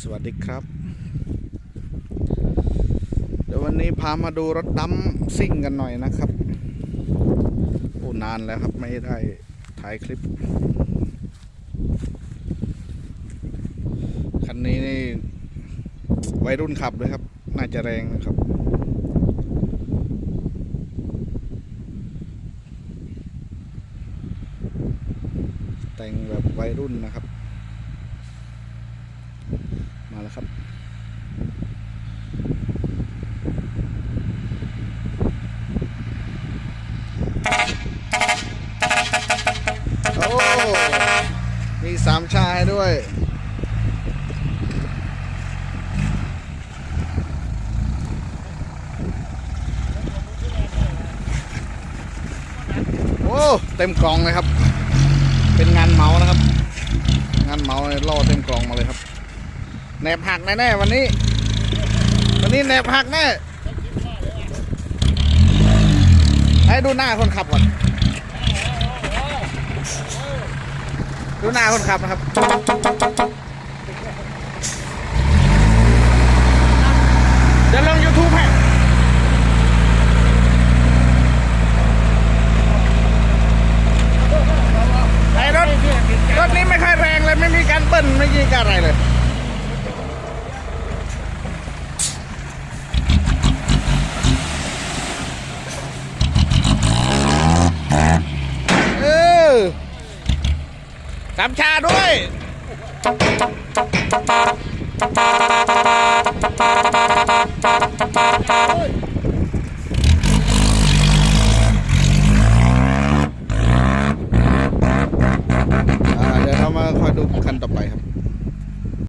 สวัสดีครับ เดี๋ยววันนี้พามาดูรถดำซิ่งกันหน่อยนะครับ โอ้นานแล้วครับไม่ได้ถ่ายคลิป คันนี้นี่วัยรุ่นขับเลยครับ น่าจะแรงนะครับแต่งแบบวัยรุ่นนะครับ มาแล้วครับโอ้มีสามชายด้วยโอ้เต็มกล่องเลยครับ เป็นงานเหมานะครับ งานเหมาเนี่ยล่อเต็มกล่องมาเลยครับ แหนบหักแน่ๆวันนี้ วันนี้แหนบหักแน่ให้ดูหน้าคนขับก่อน ดูหน้าคนขับนะครับเดี๋ยวลง YouTube ให้ไอ้รถรถนี้ไม่ค่อยแรงเลย ไม่มีการเบิ้ลไม่มีการอะไรเลย สามชาด้วยเดี๋ยวเรามาคอยดูขั้นต่อไปครับ